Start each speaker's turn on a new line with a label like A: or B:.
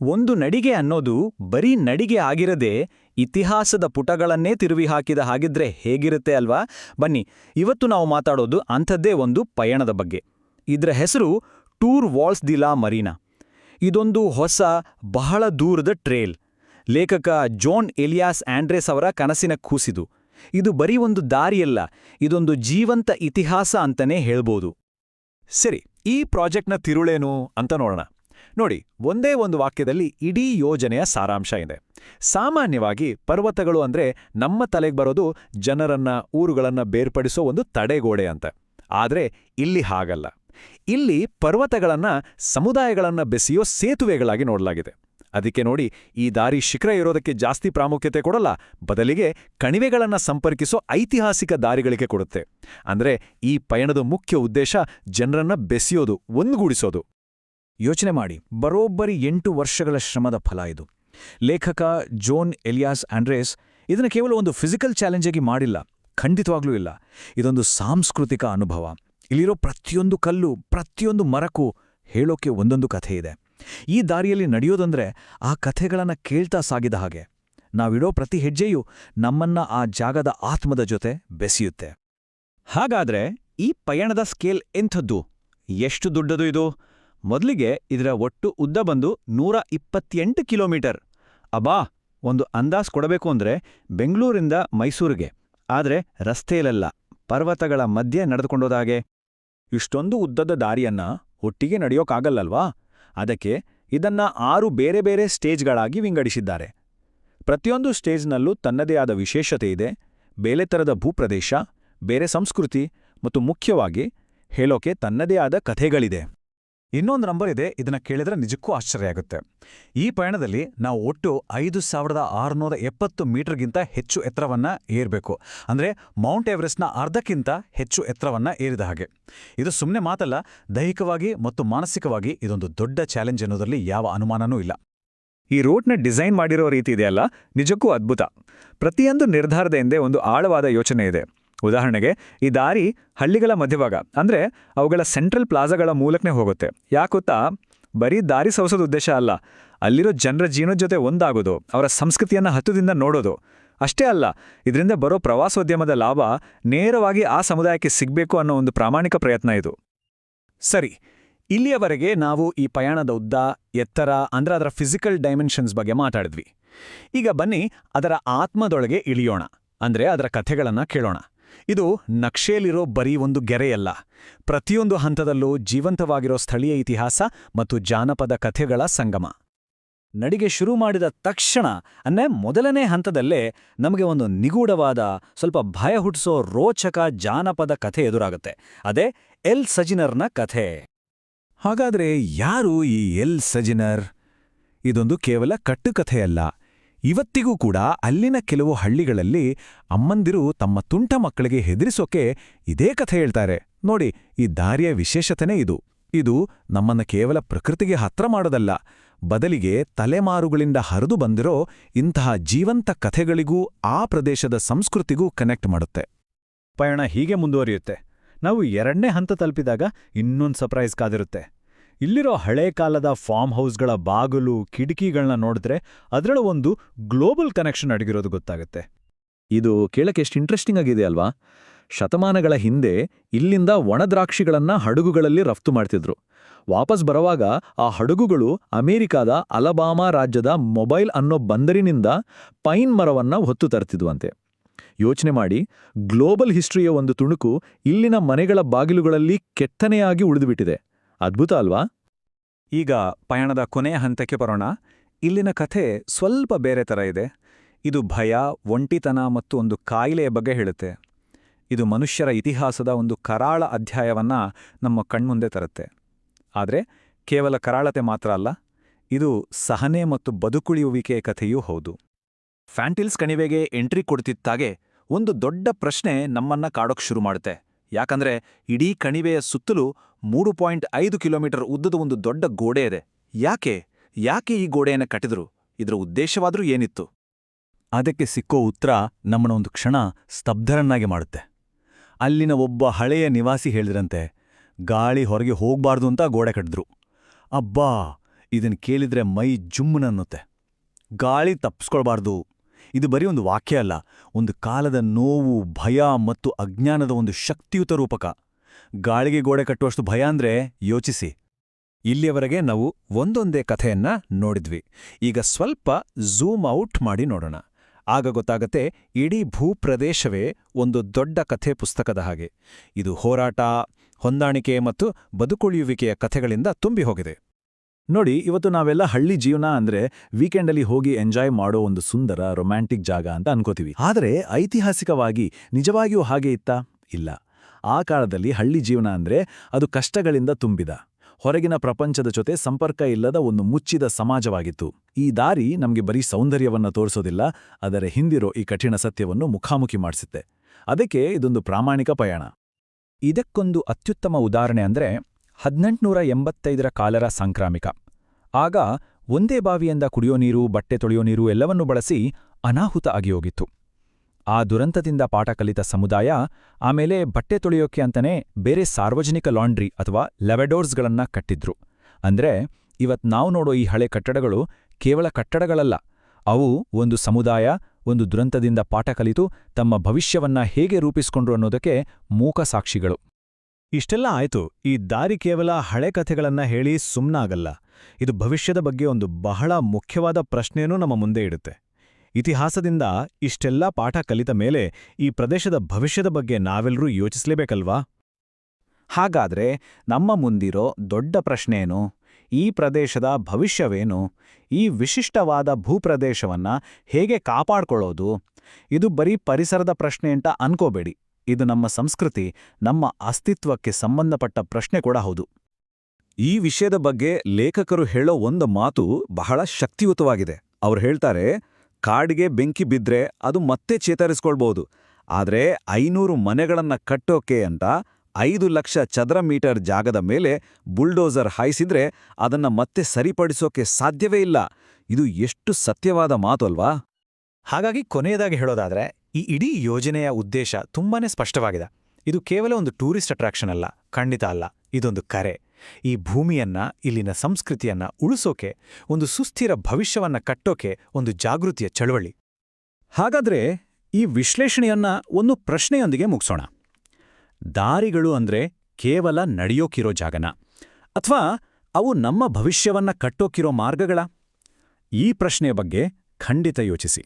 A: ಒಂದು ನಡಿಗೆ ಅನ್ನೋದು ಬರೀ ನಡಿಗೆ ಆಗಿರದೆ ಇತಿಹಾಸದ ಪುಟಗಳನ್ನೇ ತಿರುವಿ ಹಾಕಿದ ಹಾಗಿದ್ರೆ ಹೇಗಿರುತ್ತೆ ಅಲ್ವಾ? ಬನ್ನಿ, ಇವತ್ತು ನಾವು ಮಾತಾಡೋದು ಅಂಥದ್ದೇ ಒಂದು ಪಯಣದ ಬಗ್ಗೆ. ಇದರ ಹೆಸರು tour walls the La Marina. ಇದೊಂದು ಹೊಸ, ಬಹಳ ದೂರದ ಟ್ರೇಲ್. ಲೇಖಕ ಜೋನ್ ಎಲಿಯಾಸ್ ಆಂಡ್ರೆಸ್ ಅವರ ಕನಸಿನ ಕೂಸಿದು. ಇದು ಬರೀ ಒಂದು ದಾರಿಯಲ್ಲ, ಇದೊಂದು ಜೀವಂತ ಇತಿಹಾಸ ಅಂತನೇ ಹೇಳ್ಬೋದು.
B: ಸರಿ, ಈ ಪ್ರಾಜೆಕ್ಟ್ನ ತಿರುಳೇನು ಅಂತ ನೋಡೋಣ. ನೋಡಿ, ಒಂದೇ ಒಂದು ವಾಕ್ಯದಲ್ಲಿ ಇಡೀ ಯೋಜನೆಯ ಸಾರಾಂಶ ಇದೆ. ಸಾಮಾನ್ಯವಾಗಿ ಪರ್ವತಗಳು ಅಂದ್ರೆ ನಮ್ಮ ತಲೆಗೆ ಬರೋದು ಜನರನ್ನ, ಊರುಗಳನ್ನ ಬೇರ್ಪಡಿಸೋ ಒಂದು ತಡೆಗೋಡೆ ಅಂತ. ಆದ್ರೆ ಇಲ್ಲಿ ಹಾಗಲ್ಲ. ಇಲ್ಲಿ ಪರ್ವತಗಳನ್ನ, ಸಮುದಾಯಗಳನ್ನ ಬೆಸೆಯೋ ಸೇತುವೆಗಳಾಗಿ ನೋಡಲಾಗಿದೆ. ಅದಕ್ಕೆ ನೋಡಿ, ಈ ದಾರಿ ಶಿಖರ ಇರೋದಕ್ಕೆ ಜಾಸ್ತಿ ಪ್ರಾಮುಖ್ಯತೆ ಕೊಡಲ್ಲ, ಬದಲಿಗೆ ಕಣಿವೆಗಳನ್ನ ಸಂಪರ್ಕಿಸೋ ಐತಿಹಾಸಿಕ ದಾರಿಗಳಿಗೆ ಕೊಡುತ್ತೆ. ಅಂದ್ರೆ ಈ ಪಯಣದ ಮುಖ್ಯ ಉದ್ದೇಶ ಜನರನ್ನ ಬೆಸೆಯೋದು, ಒಂದುಗೂಡಿಸೋದು.
C: ಯೋಚನೆ ಮಾಡಿ. ಬರೋಬ್ಬರಿ ಎಂಟು ವರ್ಷಗಳ ಶ್ರಮದ ಫಲ ಇದು. ಲೇಖಕ ಜೋನ್ ಎಲಿಯಾಸ್ ಆಂಡ್ರೇಸ್ ಇದನ್ನು ಕೇವಲ ಒಂದು ಫಿಸಿಕಲ್ ಚಾಲೆಂಜಾಗಿ ಮಾಡಿಲ್ಲ, ಖಂಡಿತವಾಗ್ಲೂ ಇಲ್ಲ. ಇದೊಂದು ಸಾಂಸ್ಕೃತಿಕ ಅನುಭವ. ಇಲ್ಲಿರೋ ಪ್ರತಿಯೊಂದು ಕಲ್ಲು, ಪ್ರತಿಯೊಂದು ಮರಕ್ಕೂ ಹೇಳೋಕೆ ಒಂದೊಂದು ಕಥೆ ಇದೆ. ಈ ದಾರಿಯಲ್ಲಿ ನಡೆಯೋದಂದ್ರೆ ಆ ಕಥೆಗಳನ್ನ ಕೇಳ್ತಾ ಸಾಗಿದ ಹಾಗೆ. ನಾವಿಡೋ ಪ್ರತಿ ಹೆಜ್ಜೆಯೂ ನಮ್ಮನ್ನ ಆ ಜಾಗದ ಆತ್ಮದ ಜೊತೆ ಬೆಸೆಯುತ್ತೆ.
A: ಹಾಗಾದ್ರೆ ಈ ಪಯಣದ ಸ್ಕೇಲ್ ಎಂಥದ್ದು? ಎಷ್ಟು ದೊಡ್ಡದು ಇದು? ಮೊದಲಿಗೆ ಇದರ ಒಟ್ಟು ಉದ್ದ ಬಂದು ನೂರ ಇಪ್ಪತ್ತೆಂಟು ಕಿಲೋಮೀಟರ್. ಅಬಾ ಒಂದು ಅಂದಾಜ್ ಕೊಡಬೇಕು ಅಂದ್ರೆ ಬೆಂಗಳೂರಿಂದ ಮೈಸೂರಿಗೆ. ಆದ್ರೆ ರಸ್ತೆಯಲ್ಲ ಪರ್ವತಗಳ ಮಧ್ಯೆ ನಡೆದುಕೊಂಡೋದಾಗೆ? ಇಷ್ಟೊಂದು ಉದ್ದದ ದಾರಿಯನ್ನ ಒಟ್ಟಿಗೆ ನಡೆಯೋಕ್ಕಾಗಲ್ಲಲ್ವಾ ಅದಕ್ಕೆ ಇದನ್ನ ಆರು ಬೇರೆ ಬೇರೆ ಸ್ಟೇಜ್ಗಳಾಗಿ ವಿಂಗಡಿಸಿದ್ದಾರೆ. ಪ್ರತಿಯೊಂದು ಸ್ಟೇಜ್ನಲ್ಲೂ ತನ್ನದೇ ಆದ ವಿಶೇಷತೆ ಇದೆ, ಬೇರೆ ಥರದ ಭೂಪ್ರದೇಶ, ಬೇರೆ ಸಂಸ್ಕೃತಿ, ಮತ್ತು ಮುಖ್ಯವಾಗಿ ಹೇಳೋಕೆ ತನ್ನದೇ ಆದ ಕಥೆಗಳಿದೆ.
C: ಇನ್ನೊಂದು ನಂಬರ್ ಇದೆ, ಇದನ್ನ ಕೇಳಿದ್ರೆ ನಿಜಕ್ಕೂ ಆಶ್ಚರ್ಯ ಆಗುತ್ತೆ. ಈ ಪಯಣದಲ್ಲಿ ನಾವು ಒಟ್ಟು ಐದು ಸಾವಿರದ ಆರುನೂರ ಎಪ್ಪತ್ತು ಮೀಟರ್ಗಿಂತ ಹೆಚ್ಚು ಎತ್ತರವನ್ನು ಏರಬೇಕು. ಅಂದ್ರೆ ಮೌಂಟ್ ಎವರೆಸ್ಟ್ನ ಅರ್ಧಕ್ಕಿಂತ ಹೆಚ್ಚು ಎತ್ತರವನ್ನು ಏರಿದ ಹಾಗೆ. ಇದು ಸುಮ್ಮನೆ ಮಾತಲ್ಲ, ದೈಹಿಕವಾಗಿ ಮತ್ತು ಮಾನಸಿಕವಾಗಿ ಇದೊಂದು ದೊಡ್ಡ ಚಾಲೆಂಜ್ ಅನ್ನೋದರಲ್ಲಿ ಯಾವ ಅನುಮಾನನೂ ಇಲ್ಲ.
B: ಈ ರೂಟ್ನ ಡಿಸೈನ್ ಮಾಡಿರೋ ರೀತಿ ಇದೆಯಲ್ಲ, ನಿಜಕ್ಕೂ ಅದ್ಭುತ. ಪ್ರತಿಯೊಂದು ನಿರ್ಧಾರದ ಹಿಂದೆ ಒಂದು ಆಳವಾದ ಯೋಚನೆ ಇದೆ. ಉದಾಹರಣೆಗೆ, ಈ ದಾರಿ ಹಳ್ಳಿಗಳ ಮಧ್ಯಭಾಗ, ಅಂದ್ರೆ ಅವುಗಳ ಸೆಂಟ್ರಲ್ ಪ್ಲಾಜಾಗಳ ಮೂಲಕನೇ ಹೋಗುತ್ತೆ. ಯಾಕೊತ್ತಾ? ಬರೀ ದಾರಿ ಸವಸೋದು ಉದ್ದೇಶ ಅಲ್ಲ. ಅಲ್ಲಿರೋ ಜನರ ಜೀವನದ ಜೊತೆ ಒಂದಾಗೋದು, ಅವರ ಸಂಸ್ಕೃತಿಯನ್ನ ಹತ್ತದಿಂದ ನೋಡೋದು. ಅಷ್ಟೇ ಅಲ್ಲ, ಇದರಿಂದ ಬರೋ ಪ್ರವಾಸೋದ್ಯಮದ ಲಾಭ ನೇರವಾಗಿ ಆ ಸಮುದಾಯಕ್ಕೆ ಸಿಗಬೇಕು ಅನ್ನೋ ಒಂದು ಪ್ರಾಮಾಣಿಕ ಪ್ರಯತ್ನ ಇದು.
A: ಸರಿ, ಇಲ್ಲಿಯವರೆಗೆ ನಾವು ಈ ಪಯಣದ ಉದ್ದ, ಎತ್ತರ, ಅಂದ್ರೆ ಅದರ ಫಿಸಿಕಲ್ ಡೈಮೆನ್ಷನ್ಸ್ ಬಗ್ಗೆ ಮಾತಾಡಿದ್ವಿ. ಈಗ ಬನ್ನಿ, ಅದರ ಆತ್ಮದೊಳಗೆ ಇಳಿಯೋಣ, ಅಂದ್ರೆ ಅದರ ಕಥೆಗಳನ್ನು ಕೇಳೋಣ. ಇದು ನಕ್ಷೆಯಲ್ಲಿರೋ ಬರೀ ಒಂದು ಗೆರೆಯಲ್ಲ. ಪ್ರತಿಯೊಂದು ಹಂತದಲ್ಲೂ ಜೀವಂತವಾಗಿರೋ ಸ್ಥಳೀಯ ಇತಿಹಾಸ ಮತ್ತು ಜಾನಪದ ಕಥೆಗಳ ಸಂಗಮ. ನಡಿಗೆ ಶುರು ಮಾಡಿದ ತಕ್ಷಣ ಅನ್ನೇ ಮೊದಲನೇ ಹಂತದಲ್ಲೇ ನಮಗೆ ಒಂದು ನಿಗೂಢವಾದ, ಸ್ವಲ್ಪ ಭಯ ಹುಟ್ಟಿಸೋ ರೋಚಕ ಜಾನಪದ ಕಥೆ ಎದುರಾಗುತ್ತೆ. ಅದೇ ಎಲ್ ಸಜಿನರ್ನ ಕಥೆ.
C: ಹಾಗಾದ್ರೆ ಯಾರು ಈ ಎಲ್ ಸಜಿನರ್? ಇದೊಂದು ಕೇವಲ ಕಟ್ಟುಕಥೆಯಲ್ಲ. ಇವತ್ತಿಗೂ ಕೂಡ ಅಲ್ಲಿನ ಕೆಲವು ಹಳ್ಳಿಗಳಲ್ಲಿ ಅಮ್ಮಂದಿರು ತಮ್ಮ ತುಂಟ ಮಕ್ಕಳಿಗೆ ಹೆದರಿಸೋಕೆ ಇದೇ ಕಥೆ ಹೇಳ್ತಾರೆ. ನೋಡಿ, ಈ ದಾರಿಯ ವಿಶೇಷತೆನೇ ಇದು. ಇದು ನಮ್ಮನ್ನ ಕೇವಲ ಪ್ರಕೃತಿಗೆ ಹತ್ರ ಮಾಡೋದಲ್ಲ, ಬದಲಿಗೆ ತಲೆಮಾರುಗಳಿಂದ ಹರಿದು ಬಂದಿರೋ ಇಂತಹ ಜೀವಂತ ಕಥೆಗಳಿಗೂ ಆ ಪ್ರದೇಶದ ಸಂಸ್ಕೃತಿಗೂ ಕನೆಕ್ಟ್ ಮಾಡುತ್ತೆ.
A: ಪಯಣ ಹೀಗೆ ಮುಂದುವರಿಯುತ್ತೆ. ನಾವು ಎರಡನೇ ಹಂತ ತಲುಪಿದಾಗ ಇನ್ನೊಂದು ಸರ್ಪ್ರೈಸ್ ಕಾದಿರುತ್ತೆ. ಇಲ್ಲಿರೋ ಹಳೆ ಕಾಲದ ಫಾರ್ಮ್ ಹೌಸ್ಗಳ ಬಾಗಿಲು ಕಿಟಕಿಗಳನ್ನ ನೋಡಿದ್ರೆ ಅದರಲ್ಲೂ ಒಂದು ಗ್ಲೋಬಲ್ ಕನೆಕ್ಷನ್ ಅಡಗಿರೋದು ಗೊತ್ತಾಗುತ್ತೆ.
B: ಇದು ಕೇಳಕ್ಕೆ ಎಷ್ಟು ಇಂಟ್ರೆಸ್ಟಿಂಗ್ ಆಗಿದೆ ಅಲ್ವಾ? ಶತಮಾನಗಳ ಹಿಂದೆ ಇಲ್ಲಿಂದ ಒಣದ್ರಾಕ್ಷಿಗಳನ್ನ ಹಡಗುಗಳಲ್ಲಿ ರಫ್ತು ಮಾಡ್ತಿದ್ರು. ವಾಪಸ್ ಬರುವಾಗ ಆ ಹಡಗುಗಳು ಅಮೆರಿಕಾದ ಅಲಬಾಮಾ ರಾಜ್ಯದ ಮೊಬೈಲ್ ಅನ್ನೋ ಬಂದರಿನಿಂದ ಪೈನ್ ಮರವನ್ನ ಹೊತ್ತು ತರ್ತಿದ್ವಂತೆ. ಯೋಚನೆ ಮಾಡಿ, ಗ್ಲೋಬಲ್ ಹಿಸ್ಟ್ರಿಯ ಒಂದು ತುಣುಕು ಇಲ್ಲಿನ ಮನೆಗಳ ಬಾಗಿಲುಗಳಲ್ಲಿ ಕೆತ್ತನೆಯಾಗಿ ಉಳಿದುಬಿಟ್ಟಿದೆ. ಅದ್ಭುತ ಅಲ್ವಾ?
A: ಈಗ ಪಯಣದ ಕೊನೆಯ ಹಂತಕ್ಕೆ ಬರೋಣ. ಇಲ್ಲಿನ ಕಥೆ ಸ್ವಲ್ಪ ಬೇರೆ ಥರ ಇದೆ. ಇದು ಭಯ, ಒಂಟಿತನ ಮತ್ತು ಒಂದು ಕಾಯಿಲೆಯ ಬಗ್ಗೆ ಹೇಳುತ್ತೆ. ಇದು ಮನುಷ್ಯರ ಇತಿಹಾಸದ ಒಂದು ಕರಾಳ ಅಧ್ಯಾಯವನ್ನ ನಮ್ಮ ಕಣ್ಮುಂದೆ ತರುತ್ತೆ. ಆದರೆ ಕೇವಲ ಕರಾಳತೆ ಮಾತ್ರ ಅಲ್ಲ, ಇದು ಸಹನೆ ಮತ್ತು ಬದುಕುಳಿಯುವಿಕೆಯ ಕಥೆಯೂ ಹೌದು. ಫ್ಯಾಂಟಿಲ್ಸ್ ಕಣಿವೆಗೆ ಎಂಟ್ರಿ ಕೊಡ್ತಿತ್ತಾಗೆ ಒಂದು ದೊಡ್ಡ ಪ್ರಶ್ನೆ ನಮ್ಮನ್ನ ಕಾಡೋಕ್ ಶುರು ಮಾಡುತ್ತೆ. ಯಾಕಂದ್ರೆ ಇಡೀ ಕಣಿವೆಯ ಸುತ್ತಲೂ ಮೂರು ಪಾಯಿಂಟ್ ಐದು ಕಿಲೋಮೀಟರ್ ಉದ್ದದ ಒಂದು ದೊಡ್ಡ ಗೋಡೆ ಇದೆ. ಯಾಕೆ? ಯಾಕೆ ಈ ಗೋಡೆಯನ್ನು ಕಟ್ಟಿದ್ರು? ಇದರ ಉದ್ದೇಶವಾದರೂ ಏನಿತ್ತು?
C: ಅದಕ್ಕೆ ಸಿಕ್ಕೋ ಉತ್ತರ ನಮ್ಮನ್ನ ಒಂದು ಕ್ಷಣ ಸ್ತಬ್ಧರನ್ನಾಗಿ ಮಾಡುತ್ತೆ. ಅಲ್ಲಿನ ಒಬ್ಬ ಹಳೆಯ ನಿವಾಸಿ ಹೇಳಿದ್ರಂತೆ, ಗಾಳಿ ಹೊರಗೆ ಹೋಗ್ಬಾರ್ದು ಅಂತ ಗೋಡೆ ಕಟ್ಟಿದ್ರು. ಅಬ್ಬಾ! ಇದನ್ ಕೇಳಿದ್ರೆ ಮೈ ಜುಮ್ಮನನ್ನುತ್ತೆ ಗಾಳಿ ತಪ್ಪಿಸ್ಕೊಳ್ಬಾರ್ದು ಇದು ಬರೀ ಒಂದು ವಾಕ್ಯ ಅಲ್ಲ, ಒಂದು ಕಾಲದ ನೋವು, ಭಯ ಮತ್ತು ಅಜ್ಞಾನದ ಒಂದು ಶಕ್ತಿಯುತ ರೂಪಕ. ಗಾಳಿಗೆ ಗೋಡೆ ಕಟ್ಟುವಷ್ಟು ಭಯ ಅಂದ್ರೆ ಯೋಚಿಸಿ.
B: ಇಲ್ಲಿಯವರೆಗೆ ನಾವು ಒಂದೊಂದೇ ಕಥೆಯನ್ನ ನೋಡಿದ್ವಿ. ಈಗ ಸ್ವಲ್ಪ ಝೂಮ್ ಔಟ್ ಮಾಡಿ ನೋಡೋಣ. ಆಗ ಗೊತ್ತಾಗತ್ತೆ, ಇಡೀ ಭೂಪ್ರದೇಶವೇ ಒಂದು ದೊಡ್ಡ ಕಥೆ ಪುಸ್ತಕದ ಹಾಗೆ. ಇದು ಹೋರಾಟ, ಹೊಂದಾಣಿಕೆ ಮತ್ತು ಬದುಕುಳಿಯುವಿಕೆಯ ಕಥೆಗಳಿಂದ ತುಂಬಿ ಹೋಗಿದೆ.
C: ನೋಡಿ, ಇವತ್ತು ನಾವೆಲ್ಲ ಹಳ್ಳಿ ಜೀವನ ಅಂದ್ರೆ ವೀಕೆಂಡಲ್ಲಿ ಹೋಗಿ ಎಂಜಾಯ್ ಮಾಡೋ ಒಂದು ಸುಂದರ, ರೊಮ್ಯಾಂಟಿಕ್ ಜಾಗ ಅಂತ ಅನ್ಕೋತೀವಿ. ಆದರೆ ಐತಿಹಾಸಿಕವಾಗಿ ನಿಜವಾಗಿಯೂ ಹಾಗೆ ಇತ್ತಾ? ಇಲ್ಲ. ಆ ಕಾಲದಲ್ಲಿ ಹಳ್ಳಿ ಜೀವನ ಅಂದ್ರೆ ಅದು ಕಷ್ಟಗಳಿಂದ ತುಂಬಿದ. ಹೊರಗಿನ ಪ್ರಪಂಚದ ಜೊತೆ ಸಂಪರ್ಕ ಇಲ್ಲದ ಒಂದು ಮುಚ್ಚಿದ ಸಮಾಜವಾಗಿತ್ತು. ಈ ದಾರಿ ನಮಗೆ ಬರೀ ಸೌಂದರ್ಯವನ್ನ ತೋರಿಸೋದಿಲ್ಲ ಅದರ ಹಿಂದಿರೋ ಈ ಕಠಿಣ ಸತ್ಯವನ್ನು ಮುಖಾಮುಖಿ ಮಾಡಿಸುತ್ತೆ. ಅದಕ್ಕೆ ಇದೊಂದು ಪ್ರಾಮಾಣಿಕ ಪಯಣ.
A: ಇದಕ್ಕೊಂದು ಅತ್ಯುತ್ತಮ ಉದಾಹರಣೆ ಅಂದ್ರೆ ಹದಿನೆಂಟುನೂರ ಎಂಬತ್ತೈದರ ಕಾಲರ ಸಾಂಕ್ರಾಮಿಕ. ಆಗ ಒಂದೇ ಬಾವಿಯಿಂದ ಕುಡಿಯೋ ನೀರು, ಬಟ್ಟೆ ತೊಳೆಯೋ ನೀರು ಎಲ್ಲವನ್ನೂ ಬಳಸಿ ಅನಾಹುತ ಆಗಿ ಹೋಗಿತ್ತು ಆ ದುರಂತದಿಂದ ಪಾಠ ಕಲಿತ ಸಮುದಾಯ ಆಮೇಲೆ ಬಟ್ಟೆ ತೊಳೆಯೋಕೆ ಅಂತನೇ ಬೇರೆ ಸಾರ್ವಜನಿಕ ಲಾಂಡ್ರಿ ಅಥವಾ ಲೆವೆಡೋರ್ಸ್ಗಳನ್ನ ಕಟ್ಟಿದ್ರು. ಅಂದ್ರೆ ಇವತ್ ನಾವು ನೋಡೋ ಈ ಹಳೆ ಕಟ್ಟಡಗಳು ಕೇವಲ ಕಟ್ಟಡಗಳಲ್ಲ, ಅವು ಒಂದು ಸಮುದಾಯ, ಒಂದು ದುರಂತದಿಂದ ಪಾಠ ಕಲಿತು ತಮ್ಮ ಭವಿಷ್ಯವನ್ನ ಹೇಗೆ ರೂಪಿಸಿಕೊಂಡ್ರು ಅನ್ನೋದಕ್ಕೆ ಮೂಕ ಸಾಕ್ಷಿಗಳು.
C: ಇಷ್ಟೆಲ್ಲ ಆಯ್ತು, ಈ ದಾರಿ ಕೇವಲ ಹಳೆ ಕಥೆಗಳನ್ನ ಹೇಳಿ ಸುಮ್ನಾಗಲ್ಲ. ಇದು ಭವಿಷ್ಯದ ಬಗ್ಗೆ ಒಂದು ಬಹಳ ಮುಖ್ಯವಾದ ಪ್ರಶ್ನೆಯೂ ನಮ್ಮ ಮುಂದೆ ಇಡುತ್ತೆ. ಇತಿಹಾಸದಿಂದ ಇಷ್ಟೆಲ್ಲ ಪಾಠ ಕಲಿತ ಮೇಲೆ ಈ ಪ್ರದೇಶದ ಭವಿಷ್ಯದ ಬಗ್ಗೆ ನಾವೆಲ್ಲರೂ ಯೋಚಿಸಲೇಬೇಕಲ್ವಾ?
A: ಹಾಗಾದ್ರೆ ನಮ್ಮ ಮುಂದಿರೋ ದೊಡ್ಡ ಪ್ರಶ್ನೆಯೇನು? ಈ ಪ್ರದೇಶದ ಭವಿಷ್ಯವೇನು? ಈ ವಿಶಿಷ್ಟವಾದ ಭೂಪ್ರದೇಶವನ್ನ ಹೇಗೆ ಕಾಪಾಡ್ಕೊಳ್ಳೋದು? ಇದು ಬರೀ ಪರಿಸರದ ಪ್ರಶ್ನೆ ಅಂತ ಅನ್ಕೋಬೇಡಿ. ಇದು ನಮ್ಮ ಸಂಸ್ಕೃತಿ, ನಮ್ಮ ಅಸ್ತಿತ್ವಕ್ಕೆ ಸಂಬಂಧಪಟ್ಟ ಪ್ರಶ್ನೆ ಕೂಡ ಹೌದು.
C: ಈ ವಿಷಯದ ಬಗ್ಗೆ ಲೇಖಕರು ಹೇಳೋ ಒಂದು ಮಾತು ಬಹಳ ಶಕ್ತಿಯುತವಾಗಿದೆ. ಅವರು ಹೇಳ್ತಾರೆ, ಕಾಡಿಗೆ ಬೆಂಕಿ ಬಿದ್ರೆ ಅದು ಮತ್ತೆ ಚೇತರಿಸ್ಕೊಳ್ಬಹುದು ಆದರೆ ಐನೂರು ಮನೆಗಳನ್ನ ಕಟ್ಟೋಕೆ ಅಂತ ಐದು ಲಕ್ಷ ಚದರ ಮೀಟರ್ ಜಾಗದ ಮೇಲೆ ಬುಲ್ಡೋಸರ್ ಹಾಯಿಸಿದ್ರೆ ಅದನ್ನ ಮತ್ತೆ ಸರಿಪಡಿಸೋಕೆ ಸಾಧ್ಯವೇ ಇಲ್ಲ. ಇದು ಎಷ್ಟು ಸತ್ಯವಾದ ಮಾತು ಅಲ್ವಾ
B: ಹಾಗಾಗಿ ಕೊನೆಯದಾಗಿ ಹೇಳೋದಾದ್ರೆ ಈ ಇಡೀ ಯೋಜನೆಯ ಉದ್ದೇಶ ತುಂಬಾನೇ ಸ್ಪಷ್ಟವಾಗಿದೆ. ಇದು ಕೇವಲ ಒಂದು ಟೂರಿಸ್ಟ್ ಅಟ್ರಾಕ್ಷನ್ ಅಲ್ಲ, ಖಂಡಿತ ಅಲ್ಲ. ಇದೊಂದು ಕರೆ. ಈ ಭೂಮಿಯನ್ನ, ಇಲ್ಲಿನ ಸಂಸ್ಕೃತಿಯನ್ನ ಉಳಿಸೋಕೆ, ಒಂದು ಸುಸ್ಥಿರ ಭವಿಷ್ಯವನ್ನ ಕಟ್ಟೋಕೆ ಒಂದು ಜಾಗೃತಿಯ ಚಳವಳಿ.
C: ಹಾಗಾದ್ರೆ ಈ ವಿಶ್ಲೇಷಣೆಯನ್ನ ಒಂದು ಪ್ರಶ್ನೆಯೊಂದಿಗೆ ಮುಗಿಸೋಣ. ದಾರಿಗಳು ಅಂದ್ರೆ ಕೇವಲ ನಡೆಯೋಕಿರೋ ಜಾಗನ, ಅಥವಾ ಅವು ನಮ್ಮ ಭವಿಷ್ಯವನ್ನ ಕಟ್ಟೋಕಿರೋ ಮಾರ್ಗಗಳ? ಈ ಪ್ರಶ್ನೆಯ ಬಗ್ಗೆ ಖಂಡಿತ ಯೋಚಿಸಿ.